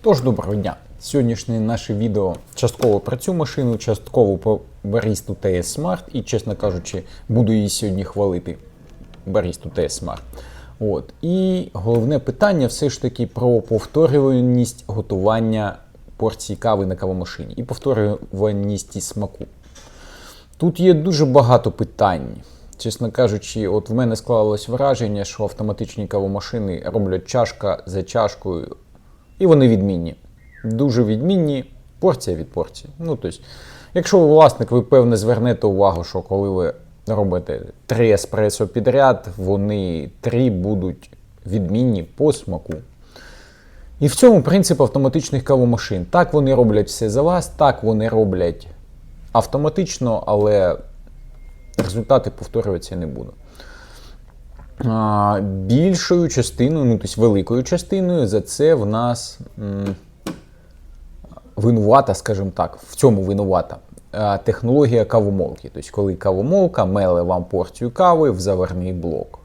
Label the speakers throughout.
Speaker 1: Тож доброго дня! Сьогоднішнє наше відео частково про цю машину, частково по Барісту TS Smart і, чесно кажучи, буду її сьогодні хвалити. Барісту TS Smart. От. І головне питання все ж таки про повторюваність готування порції кави на кавомашині і повторюваність смаку. Тут є дуже багато питань. Чесно кажучи, от в мене склалось враження, що автоматичні кавомашини роблять чашка за чашкою, і вони відмінні. Дуже відмінні, порція від порції. Ну, тобто, якщо ви власник, ви певне звернете увагу, що коли ви робите три еспресо підряд, вони три будуть відмінні по смаку. І в цьому принцип автоматичних кавомашин. Так вони роблять все за вас, так вони роблять автоматично, але результати повторюватися не будуть. Більшою частиною, ну тобто великою частиною за це в нас винувата, скажімо так, в цьому винувата технологія кавомолки. Тобто, коли кавомолка меле вам порцію кави в заварний блок.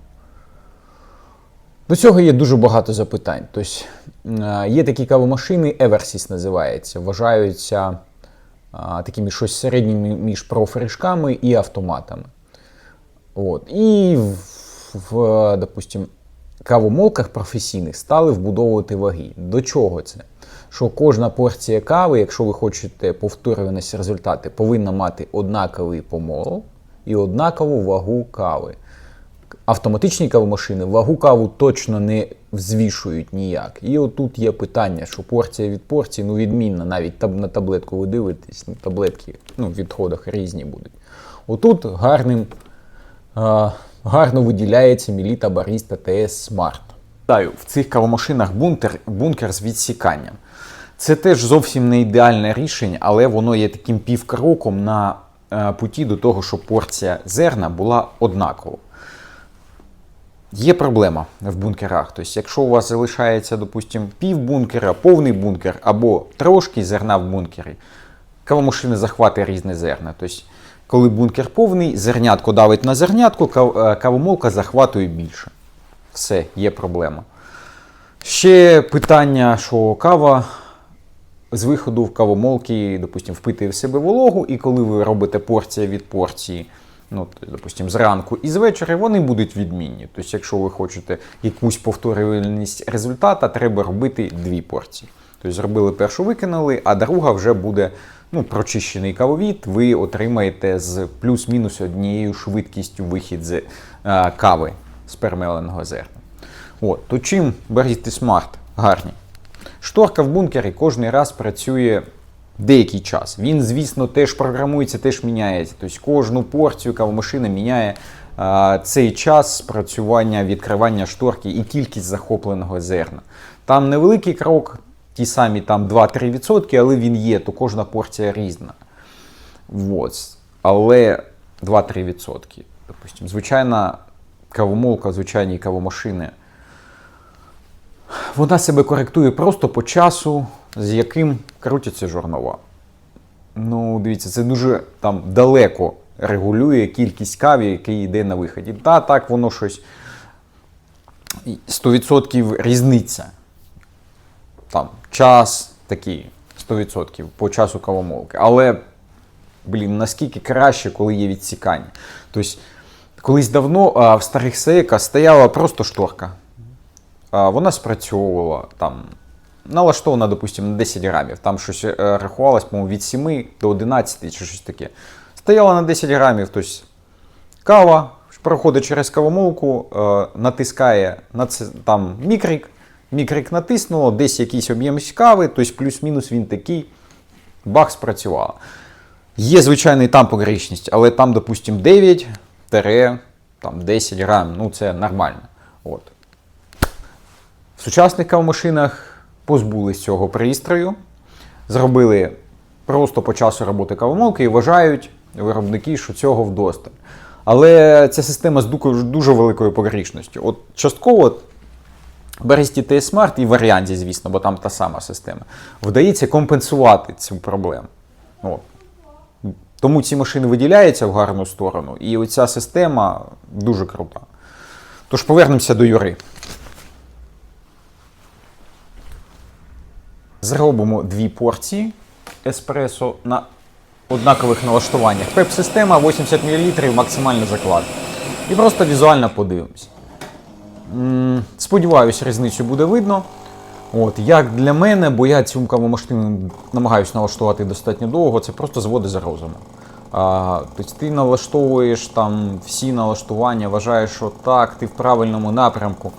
Speaker 1: До цього є дуже багато запитань. Тобто, є такі кавомашини, Eversys називається, вважаються такими щось середніми між профрижками і автоматами. От. І в, в, допустим, кавомолках професійних стали вбудовувати ваги. До чого це? Що кожна порція кави, якщо ви хочете повторюваність результати, повинна мати однаковий помол і однакову вагу кави. Автоматичні кавомашини вагу каву точно не взвішують ніяк. І отут є питання, що порція від порції ну, відмінна. Навіть таб- на таблетку ви дивитесь, ну, таблетки ну, в відходах різні будуть. Отут гарним, а, гарно виділяється Міліта Баріста ТС Smart. Вітаю, в цих кавомашинах бункер, бункер з відсіканням. Це теж зовсім не ідеальне рішення, але воно є таким півкроком на е, путі до того, щоб порція зерна була однакова. Є проблема в бункерах. Тобто, якщо у вас залишається, допустимо, пів бункера, повний бункер або трошки зерна в бункері, кавомашина захватує різне зерна. Тобто, коли бункер повний, зернятко давить на зернятко, кав- е, кавомолка захватує більше. Все, є проблема. Ще питання, що кава з виходу в кавомолки, допустимо, впитує в себе вологу, і коли ви робите порція від порції, ну, допустимо, зранку і з вечора, вони будуть відмінні. Тобто, якщо ви хочете якусь повторювальність результата, треба робити дві порції. Тобто зробили першу, викинули, а друга вже буде ну, прочищений кавовід, ви отримаєте з плюс-мінус однією швидкістю вихід з е, кави з перемеленого зерна. От, то чим Барісти Смарт гарні? Шторка в бункері кожен раз працює деякий час. Він, звісно, теж програмується, теж міняється. Тобто кожну порцію кавомашина міняє а, цей час спрацювання, відкривання шторки і кількість захопленого зерна. Там невеликий крок, ті самі там 2-3%, але він є, то кожна порція різна. Вот. Але 2-3%. Допустим, звичайна кавомолка, звичайні кавомашини вона себе коректує просто по часу, з яким крутяться жорнова. Ну, дивіться, це дуже там далеко регулює кількість каві, який йде на виході. Та так воно щось 100% різниця. Там час такий 100% по часу кавомолки. Але, блін, наскільки краще, коли є відсікання. Тобто, колись давно а, в старих сейках стояла просто шторка. А, Вона спрацьовувала там. Налаштована, допустимо, на 10 грамів. Там щось е, рахувалось, по-моєму, від 7 до 11 чи щось таке. Стояла на 10 грамів, тобто кава проходить через кавомолку, е, натискає на це, там мікрик, мікрик натиснуло, десь якийсь об'єм кави, тобто плюс-мінус він такий, бах, спрацювала. Є, звичайно, і там погрішність, але там, допустимо, 9 там 10 грам, ну це нормально. От. В сучасних кавомашинах позбулись цього пристрою, зробили просто по часу роботи кавомолки і вважають виробники, що цього вдосталь. Але ця система з дуже великою погрішністю. От частково Бересті TS Smart і варіанті, звісно, бо там та сама система, вдається компенсувати цю проблему. От. Тому ці машини виділяються в гарну сторону, і оця система дуже крута. Тож повернемося до Юри. Зробимо дві порції еспресо на однакових налаштуваннях. Пеп-система 80 мл, максимальна закладка. І просто візуально подивимось. Сподіваюсь, різницю буде видно. От, як для мене, бо я цю кавомашину намагаюся налаштувати достатньо довго, це просто зводи за розумом. Тобто ти налаштовуєш там всі налаштування, вважаєш, що так, ти в правильному напрямку.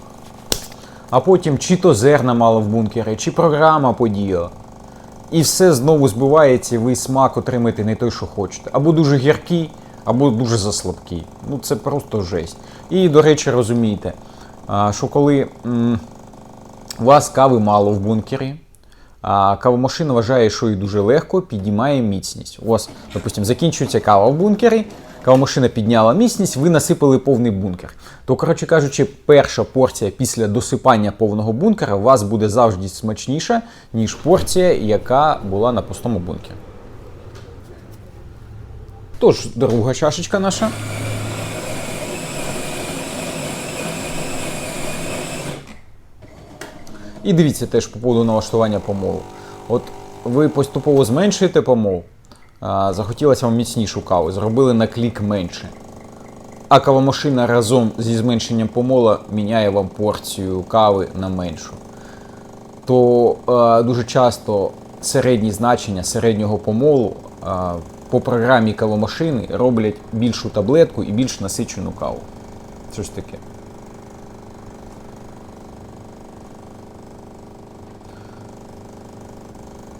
Speaker 1: А потім чи то зерна мало в бункері, чи програма подіяла. І все знову збивається, і ви смак отримаєте не той, що хочете. Або дуже гіркий, або дуже заслабкий. Ну це просто жесть. І, до речі, розумійте, а, що коли у вас кави мало в бункері, а кавомашина вважає, що їй дуже легко піднімає міцність. У вас, допустимо, закінчується кава в бункері, кавомашина підняла міцність, ви насипали повний бункер. То, коротше кажучи, перша порція після досипання повного бункера у вас буде завжди смачніша, ніж порція, яка була на пустому бункері. Тож, друга чашечка наша. І дивіться теж по поводу налаштування помолу. От ви поступово зменшуєте помол, захотілося вам міцнішу каву, зробили на клік менше. А кавомашина разом зі зменшенням помола міняє вам порцію кави на меншу. То е, дуже часто середні значення середнього помолу е, по програмі кавомашини роблять більшу таблетку і більш насичену каву. Ж таке.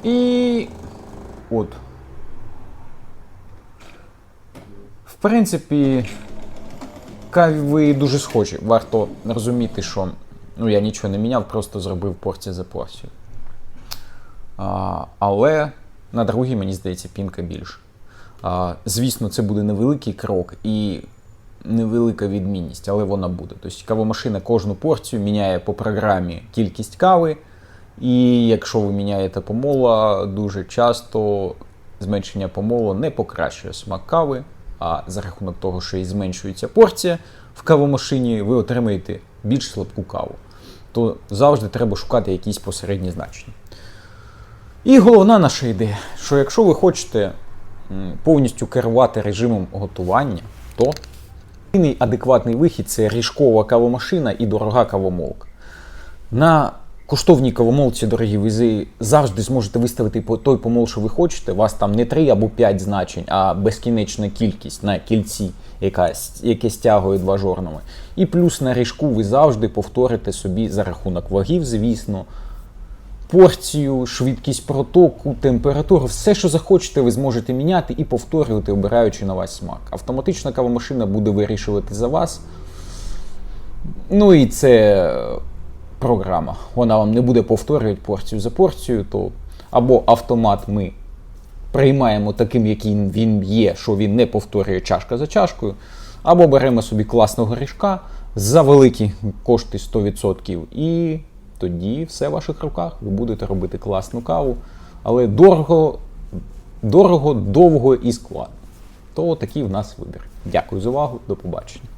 Speaker 1: І от. В принципі, кави дуже схожі. Варто розуміти, що ну, я нічого не міняв, просто зробив порцію за порцію. А, але на другій, мені здається, пінка більше. А, звісно, це буде невеликий крок і невелика відмінність, але вона буде. Тобто кавомашина кожну порцію міняє по програмі кількість кави. І якщо ви міняєте помола, дуже часто зменшення помолу не покращує смак кави, а за рахунок того, що і зменшується порція в кавомашині, ви отримаєте більш слабку каву. То завжди треба шукати якісь посередні значення. І головна наша ідея, що якщо ви хочете повністю керувати режимом готування, то єдиний адекватний вихід це ріжкова кавомашина і дорога кавомолка. На коштовній кавомолці, дорогі, ви завжди зможете виставити той помол, що ви хочете. У вас там не 3 або 5 значень, а безкінечна кількість на кільці, яка, яке стягує два жорнами. І плюс на ріжку ви завжди повторите собі за рахунок вагів, звісно, порцію, швидкість протоку, температуру, все, що захочете, ви зможете міняти і повторювати, обираючи на ваш смак. Автоматична кавомашина буде вирішувати за вас. Ну і це програма. Вона вам не буде повторювати порцію за порцією, то або автомат ми приймаємо таким, яким він є, що він не повторює чашка за чашкою, або беремо собі класного ріжка за великі кошти 100%, і тоді все в ваших руках. Ви будете робити класну каву, але дорого, дорого, довго і складно. То такий в нас вибір. Дякую за увагу, до побачення.